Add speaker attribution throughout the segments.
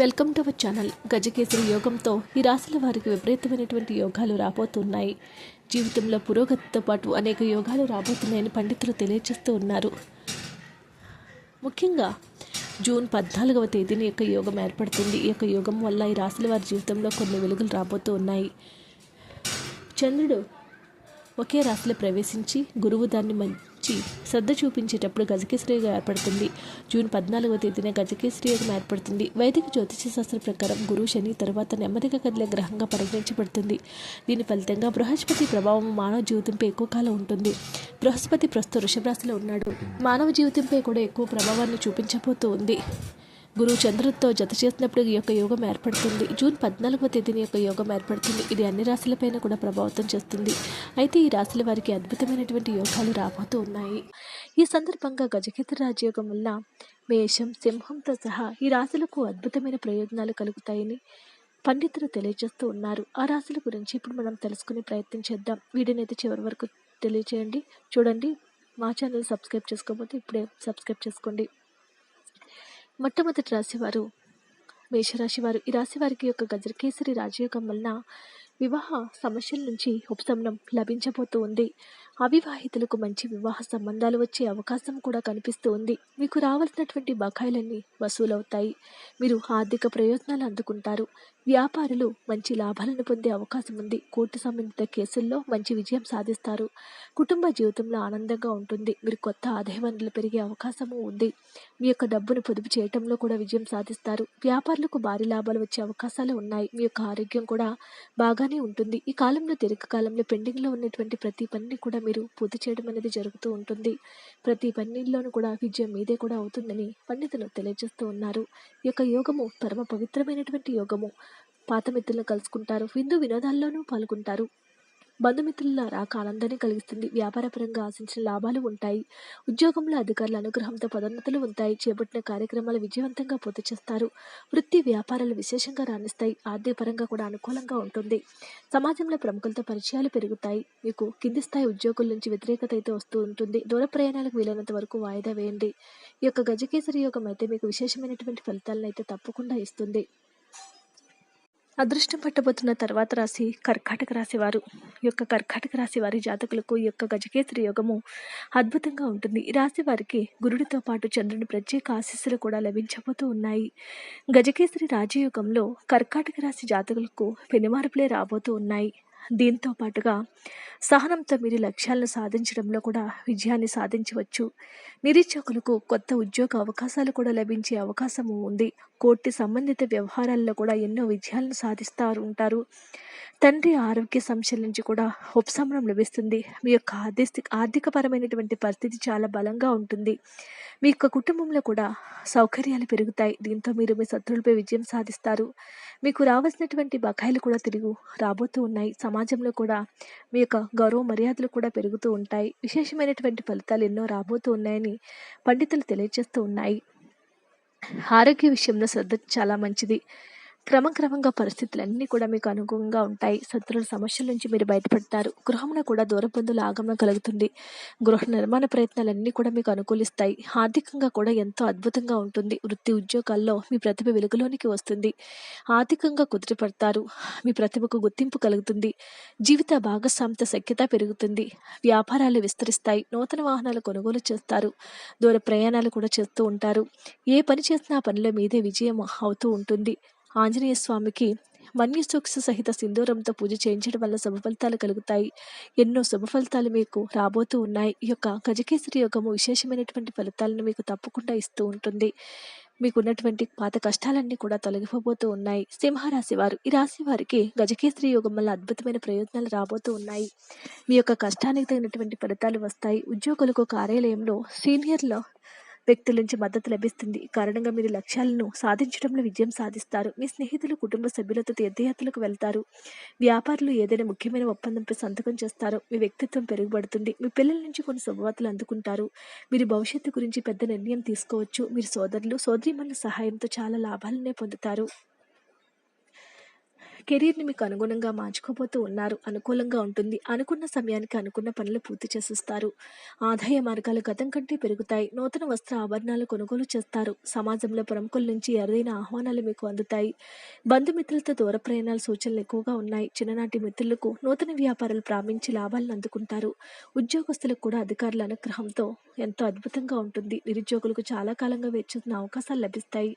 Speaker 1: Welcome to our channel. గజకేసరి యోగంతో ఈ రాశుల వారికి విపరీతమైనటువంటి యోగాలు రాబోతున్నాయి. జీవితంలో పురోగతితో పాటు అనేక యోగాలు రాబోతున్నాయని పండితులు తెలియజేస్తూ ఉన్నారు. ముఖ్యంగా జూన్ పద్నాలుగవ తేదీన యొక్క యోగం ఏర్పడుతుంది. ఈ యొక్క యోగం వల్ల ఈ రాశుల వారి జీవితంలో కొన్ని వెలుగులు రాబోతూ ఉన్నాయి. చంద్రుడు ఒకే రాశిలో ప్రవేశించి గురువు దాన్ని మంచి శ్రద్ధ చూపించేటప్పుడు గజకేసరిగా ఏర్పడుతుంది. జూన్ పద్నాలుగవ తేదీన గజకేసరిగా ఏర్పడుతుంది. వైదిక జ్యోతిష శాస్త్ర ప్రకారం గురువు శని తర్వాత నెమ్మదిగా కదిలే గ్రహంగా పరిగణించబడుతుంది. దీని ఫలితంగా బృహస్పతి ప్రభావం మానవ జీవితంపై ఎక్కువ కాలం ఉంటుంది. బృహస్పతి ప్రస్తుత వృషభ రాశిలో ఉన్నాడు. మానవ జీవితంపై కూడా ఎక్కువ ప్రభావాన్ని చూపించబోతూ ఉంది. గురువు చంద్రుడితో జత చేసినప్పుడు ఈ యొక్క యోగం ఏర్పడుతుంది. జూన్ పద్నాలుగవ తేదీని యొక్క యోగం ఏర్పడుతుంది. ఇది అన్ని రాశులపైన కూడా ప్రభావితం చేస్తుంది. అయితే ఈ రాశుల వారికి అద్భుతమైనటువంటి యోగాలు రాబోతూ ఉన్నాయి. ఈ సందర్భంగా గజకేతర రాజయోగం వల్ల మేషం సింహంతో సహా ఈ రాశులకు అద్భుతమైన ప్రయోజనాలు కలుగుతాయని పండితులు తెలియజేస్తూ ఉన్నారు. ఆ రాశుల గురించి ఇప్పుడు మనం తెలుసుకునే ప్రయత్నం చేద్దాం. వీడియోని అయితే చివరి వరకు తెలియచేయండి. చూడండి. మా ఛానల్ సబ్స్క్రైబ్ చేసుకోకపోతే ఇప్పుడే సబ్స్క్రైబ్ చేసుకోండి. మొట్టమొదటి రాశివారు మేషరాశి వారు ఈ రాశి వారికి యొక్క గజరకేసరి రాజయోగం వలన వివాహ సమస్యల నుంచి ఉపశమనం లభించబోతూ ఉంది. అవివాహితులకు మంచి వివాహ సంబంధాలు వచ్చే అవకాశం కూడా కనిపిస్తూ ఉంది. మీకు రావాల్సినటువంటి బకాయిలన్నీ వసూలవుతాయి. మీరు ఆర్థిక ప్రయోజనాలు అందుకుంటారు. వ్యాపారులు మంచి లాభాలను పొందే అవకాశం ఉంది. కోర్టు సంబంధిత కేసుల్లో మంచి విజయం సాధిస్తారు. కుటుంబ జీవితంలో ఆనందంగా ఉంటుంది. మీరు కొత్త ఆదాయ వనరులు పెరిగే అవకాశము ఉంది. మీ యొక్క డబ్బును పొదుపు చేయటంలో కూడా విజయం సాధిస్తారు. వ్యాపారులకు భారీ లాభాలు వచ్చే అవకాశాలు ఉన్నాయి. మీ యొక్క ఆరోగ్యం కూడా బాగానే ఉంటుంది. ఈ కాలంలో దీర్ఘకాలంలో పెండింగ్లో ఉన్నటువంటి ప్రతి పనిని కూడా మీరు పూర్తి చేయడం అనేది జరుగుతూ ఉంటుంది. ప్రతి పనిలోనూ కూడా విజయం మీదే కూడా అవుతుందని పండితులు తెలియజేస్తూ ఉన్నారు. ఈ యొక్క యోగము పరమ పవిత్రమైనటువంటి యోగము. పాత మిత్రులను కలుసుకుంటారు. విందు వినోదాల్లోనూ పాల్గొంటారు. బంధుమిత్రుల రాక ఆనందాన్ని కలిగిస్తుంది. వ్యాపారపరంగా ఆశించిన లాభాలు ఉంటాయి. ఉద్యోగంలో అధికారుల అనుగ్రహంతో పదోన్నతులు ఉంటాయి. చేపట్టిన కార్యక్రమాలు విజయవంతంగా పూర్తి చేస్తారు. వృత్తి వ్యాపారాలు విశేషంగా రాణిస్తాయి. ఆర్థికపరంగా కూడా అనుకూలంగా ఉంటుంది. సమాజంలో ప్రముఖులతో పరిచయాలు పెరుగుతాయి. మీకు కింది స్థాయి ఉద్యోగుల నుంచి వ్యతిరేకత అయితే వస్తూ ఉంటుంది. దూర ప్రయాణాలకు వీలైనంత వరకు వాయిదా వేయండి. ఈ యొక్క గజకేసరి యోగం అయితే మీకు విశేషమైనటువంటి ఫలితాలను అయితే తప్పకుండా ఇస్తుంది. అదృష్టం పట్టబోతున్న తర్వాత రాశి కర్కాటక రాశి వారు యొక్క కర్కాటక రాశి వారి జాతకులకు ఈ యొక్క గజకేసరి యోగము అద్భుతంగా ఉంటుంది. ఈ రాశి వారికి గురుడితో పాటు చంద్రుని ప్రత్యేక ఆశీస్సులు కూడా లభించబోతూ ఉన్నాయి. గజకేసరి రాజయోగంలో కర్కాటక రాశి జాతకులకు పెనుమార్పులే రాబోతూ ఉన్నాయి. దీంతో పాటుగా సహనంతో మీరు లక్ష్యాలను సాధించడంలో కూడా విజయాన్ని సాధించవచ్చు. నిరీక్షకులకు కొత్త ఉద్యోగ అవకాశాలు కూడా లభించే అవకాశం ఉంది. కోర్టు సంబంధిత వ్యవహారాల్లో కూడా ఎన్నో విజయాలను సాధిస్తారు ఉంటారు తండ్రి ఆరోగ్య సమస్యల నుంచి కూడా ఉపశమనం లభిస్తుంది. మీ యొక్క ఆర్థిక ఆర్థికపరమైనటువంటి పరిస్థితి చాలా బలంగా ఉంటుంది. మీ యొక్క కుటుంబంలో కూడా సౌకర్యాలు పెరుగుతాయి. దీంతో మీరు మీ శత్రువులపై విజయం సాధిస్తారు. మీకు రావాల్సినటువంటి బకాయిలు కూడా తిరిగి రాబోతూ ఉన్నాయి. సమాజంలో కూడా మీ యొక్క గౌరవ మర్యాదలు కూడా పెరుగుతూ ఉంటాయి. విశేషమైనటువంటి ఫలితాలు ఎన్నో రాబోతూ ఉన్నాయని పండితులు తెలియజేస్తూ ఉన్నాయి. ఆరోగ్య విషయంలో శ్రద్ధ చాలా మంచిది. క్రమక్రమంగా పరిస్థితులన్నీ కూడా మీకు అనుగుణంగా ఉంటాయి. శత్రువుల సమస్యల నుంచి మీరు బయటపడతారు. గృహమున కూడా దూరబంధుల ఆగమనం కలుగుతుంది. గృహ నిర్మాణ ప్రయత్నాలన్నీ కూడా మీకు అనుకూలిస్తాయి. ఆర్థికంగా కూడా ఎంతో అద్భుతంగా ఉంటుంది. వృత్తి ఉద్యోగాల్లో మీ ప్రతిభ వెలుగులోనికి వస్తుంది. ఆర్థికంగా కుదిరిపడతారు మీ ప్రతిభకు గుర్తింపు కలుగుతుంది. జీవిత భాగస్వామిత శక్యత పెరుగుతుంది. వ్యాపారాలు విస్తరిస్తాయి. నూతన వాహనాలు కొనుగోలు చేస్తారు. దూర ప్రయాణాలు కూడా చేస్తూ ఉంటారు. ఏ పని చేసినా పనిలో మీదే విజయం అవుతూ ఉంటుంది. ఆంజనేయ స్వామికి వన్య సూక్ష్మ సహిత సింధూరంతో పూజ చేయించడం వల్ల శుభ ఫలితాలు కలుగుతాయి. ఎన్నో శుభ ఫలితాలు మీకు రాబోతూ ఉన్నాయి. ఈ యొక్క గజకేసరి యోగము విశేషమైనటువంటి ఫలితాలను మీకు తప్పకుండా ఇస్తూ ఉంటుంది. మీకు ఉన్నటువంటి పాత కష్టాలన్నీ కూడా తొలగిపోబోతూ ఉన్నాయి. సింహరాశి వారు ఈ రాశి వారికి గజకేసరి యోగం వల్ల అద్భుతమైన ప్రయోజనాలు రాబోతూ ఉన్నాయి. మీ యొక్క కష్టానికి తగినటువంటి ఫలితాలు వస్తాయి. ఉద్యోగులకు కార్యాలయంలో సీనియర్ల వ్యక్తుల నుంచి మద్దతు లభిస్తుంది. ఈ కారణంగా మీరు లక్ష్యాలను సాధించడంలో విజయం సాధిస్తారు. మీ స్నేహితులు కుటుంబ సభ్యులతో తీర్థయాత్రలకు వెళ్తారు. వ్యాపారులు ఏదైనా ముఖ్యమైన ఒప్పందంపై సంతకం చేస్తారు. మీ వ్యక్తిత్వం పెరుగుబడుతుంది మీ పిల్లల నుంచి కొన్ని శుభవార్తలు అందుకుంటారు. మీరు భవిష్యత్తు గురించి పెద్ద నిర్ణయం తీసుకోవచ్చు. మీరు సోదరులు సోదరిమణుల సహాయంతో చాలా లాభాలనే పొందుతారు. కెరీర్ని మీకు అనుగుణంగా మార్చుకోబోతూ ఉన్నారు. అనుకూలంగా ఉంటుంది. అనుకున్న సమయానికి అనుకున్న పనులు పూర్తి చేసిస్తారు. ఆదాయ మార్గాలు గతం కంటే పెరుగుతాయి. నూతన వస్త్ర ఆభరణాలు కొనుగోలు చేస్తారు. సమాజంలో ప్రముఖుల నుంచి అరుదైన ఆహ్వానాలు మీకు అందుతాయి. బంధుమిత్రులతో దూర ప్రయాణాల సూచనలు ఎక్కువగా ఉన్నాయి. చిన్ననాటి మిత్రులకు నూతన వ్యాపారాలు ప్రారంభించి లాభాలను అందుకుంటారు. ఉద్యోగస్తులకు కూడా అధికారుల అనుగ్రహంతో ఎంతో అద్భుతంగా ఉంటుంది. నిరుద్యోగులకు చాలా కాలంగా వేచిన అవకాశాలు లభిస్తాయి.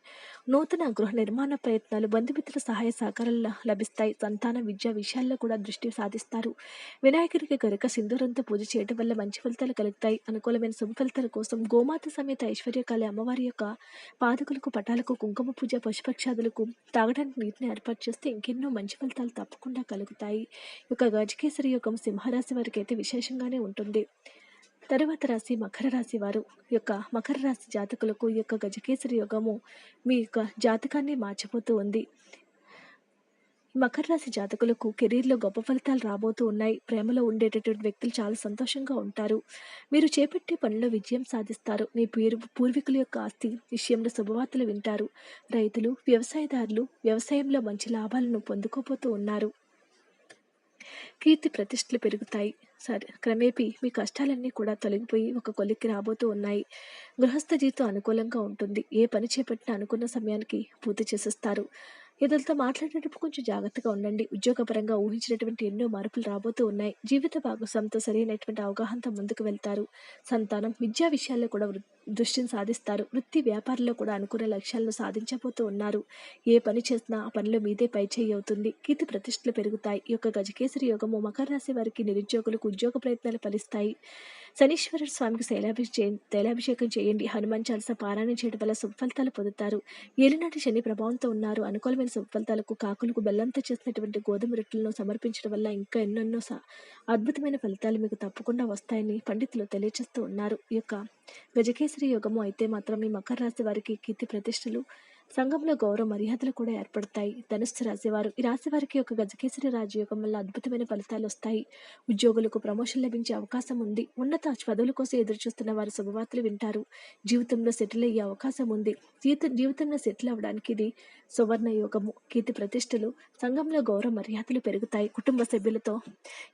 Speaker 1: నూతన గృహ నిర్మాణ ప్రయత్నాలు బంధుమిత్రుల సహాయ సహకారాలు లభిస్తాయి. సంతాన విద్యా విషయాల్లో కూడా దృష్టి సాధిస్తారు. వినాయకుడికి కనుక సింధూరంతో పూజ చేయడం వల్ల మంచి ఫలితాలు కలుగుతాయి. అనుకూలమైన శుభ ఫలితాల కోసం గోమాత సమేత ఐశ్వర్యకాళి అమ్మవారి యొక్క పాదకులకు పటాలకు కుంకుమ పూజ పశుపక్షాదులకు తాగడానికి నీటిని ఏర్పాటు చేస్తే ఇంకెన్నో మంచి ఫలితాలు తప్పకుండా కలుగుతాయి. యొక్క గజకేసరి యుగం సింహరాశి వారికి అయితే విశేషంగానే ఉంటుంది. తరువాత రాశి మకర రాశి వారు. యొక్క మకర రాశి జాతకులకు ఈ యొక్క గజకేసరి యోగము మీ యొక్క జాతకాన్ని మార్చబోతూ ఉంది. మకర రాశి జాతకులకు కెరీర్లో గొప్ప ఫలితాలు రాబోతూ ఉన్నాయి. ప్రేమలో ఉండేటటువంటి వ్యక్తులు చాలా సంతోషంగా ఉంటారు. మీరు చేపట్టే పనిలో విజయం సాధిస్తారు. మీ పేరు పూర్వీకుల యొక్క ఆస్తి విషయంలో శుభవార్తలు వింటారు. రైతులు వ్యవసాయదారులు వ్యవసాయంలో మంచి లాభాలను పొందుకోబోతూ ఉన్నారు. కీర్తి ప్రతిష్టలు పెరుగుతాయి. సరే క్రమేపీ మీ కష్టాలన్నీ కూడా తొలగిపోయి ఒక కొలిక్కి రాబోతూ ఉన్నాయి. గృహస్థ జీవితం అనుకూలంగా ఉంటుంది. ఏ పని చేపట్టినా అనుకున్న సమయానికి పూర్తి చేసేస్తారు. ఇతరులతో మాట్లాడేటప్పుడు కొంచెం జాగ్రత్తగా ఉండండి. ఉద్యోగపరంగా ఊహించినటువంటి ఎన్నో మార్పులు రాబోతూ ఉన్నాయి. జీవిత భాగస్వామితో సరైనటువంటి అవగాహనతో ముందుకు వెళ్తారు. సంతానం విద్యా విషయాల్లో కూడా వృ- దృష్టిని సాధిస్తారు. వృత్తి వ్యాపారంలో కూడా అనుకున్న లక్ష్యాలను సాధించబోతూ ఉన్నారు. ఏ పని చేసినా ఆ పనిలో మీదే పై చేయి అవుతుంది. కీర్తి ప్రతిష్టలు పెరుగుతాయి. ఈ యొక్క గజకేసరి యోగము మకర రాశి వారికి నిరుద్యోగులకు ఉద్యోగ ప్రయత్నాలు ఫలిస్తాయి. శనీశ్వర స్వామికి శైలాభిషేకం తైలాభిషేకం చేయండి. హనుమాన్ చాలస పారాయణం చేయడం వల్ల శుభ పొందుతారు. ఏలినాటి శని ప్రభావంతో ఉన్నారు. అనుకూలమైన శుభ కాకులకు బెల్లంతో చేసినటువంటి గోధుమ రొట్టెలను సమర్పించడం వల్ల ఇంకా ఎన్నెన్నో అద్భుతమైన ఫలితాలు మీకు తప్పకుండా వస్తాయని పండితులు తెలియజేస్తూ ఉన్నారు. ఈ యొక్క గజకేసరి యోగము అయితే మాత్రం ఈ మకర రాశి వారికి కీర్తి ప్రతిష్టలు. సంఘంలో గౌరవ మర్యాదలు కూడా ఏర్పడతాయి. ధనుస్సు రాశివారు ఈ రాశి వారికి ఒక గజకేసరి రాజయోగం వల్ల అద్భుతమైన ఫలితాలు వస్తాయి. ఉద్యోగులకు ప్రమోషన్ లభించే అవకాశం ఉంది. ఉన్నత చదువుల కోసం ఎదురు చూస్తున్న వారు శుభవార్తలు వింటారు. జీవితంలో సెటిల్ అయ్యే అవకాశం ఉంది. జీవిత జీవితంలో సెటిల్ అవ్వడానికి ఇది సువర్ణ యోగము. కీర్తి ప్రతిష్టలు సంఘంలో గౌరవ మర్యాదలు పెరుగుతాయి. కుటుంబ సభ్యులతో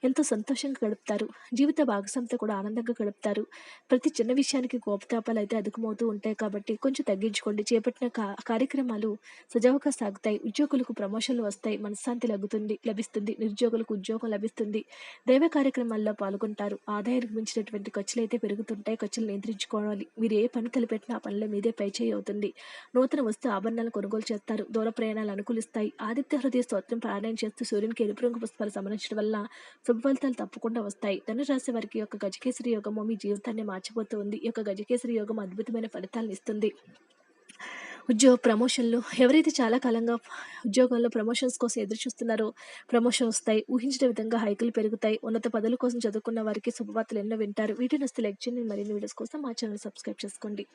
Speaker 1: ఎంతో సంతోషంగా గడుపుతారు. జీవిత భాగస్వామితో కూడా ఆనందంగా గడుపుతారు. ప్రతి చిన్న విషయానికి కోపతాపాలు అయితే అధికమవుతూ ఉంటాయి కాబట్టి కొంచెం తగ్గించుకోండి. చేపట్టిన కా- కార్యక్రమాలు సజావుగా సాగుతాయి. ఉద్యోగులకు ప్రమోషన్లు వస్తాయి. మనశ్శాంతి లగ్గుతుంది లభిస్తుంది. నిరుద్యోగులకు ఉద్యోగం లభిస్తుంది. దైవ కార్యక్రమాల్లో పాల్గొంటారు. ఆదాయానికి మించినటువంటి ఖర్చులు అయితే పెరుగుతుంటాయి. ఖర్చులు నియంత్రించుకోవాలి. మీరు ఏ పని తలపెట్టినా ఆ పనిలో మీదే పై చేయి అవుతుంది. నూతన వస్తు ఆభరణాలు కొనుగోలు చేస్తారు. దూర ప్రయాణాలు అనుకూలిస్తాయి. ఆదిత్య హృదయ స్తోత్రం ప్రారాయణ చేస్తూ సూర్యునికి ఎరుపు రంగు పుష్పాలు సమరించడం వల్ల శుభ ఫలితాలు తప్పకుండా వస్తాయి. ధనురాశి వారికి యొక్క గజకేసరి యోగము మీ జీవితాన్ని మార్చిపోతుంది ఈ యొక్క గజకేసరి యోగం అద్భుతమైన ఫలితాలను ఇస్తుంది. ఉద్యోగ ప్రమోషన్లు ఎవరైతే చాలా కాలంగా ఉద్యోగంలో ప్రమోషన్స్ కోసం ఎదురు చూస్తున్నారో ప్రమోషన్ వస్తాయి ఊహించిన విధంగా హైకులు పెరుగుతాయి ఉన్నత పదవుల కోసం చదువుకున్న వారికి శుభవార్తలు ఎన్నో వింటారు. వీటిని వస్తే లైక్ చేయండి. మరిన్ని వీడియోస్ కోసం మా ఛానల్ సబ్స్క్రైబ్ చేసుకోండి.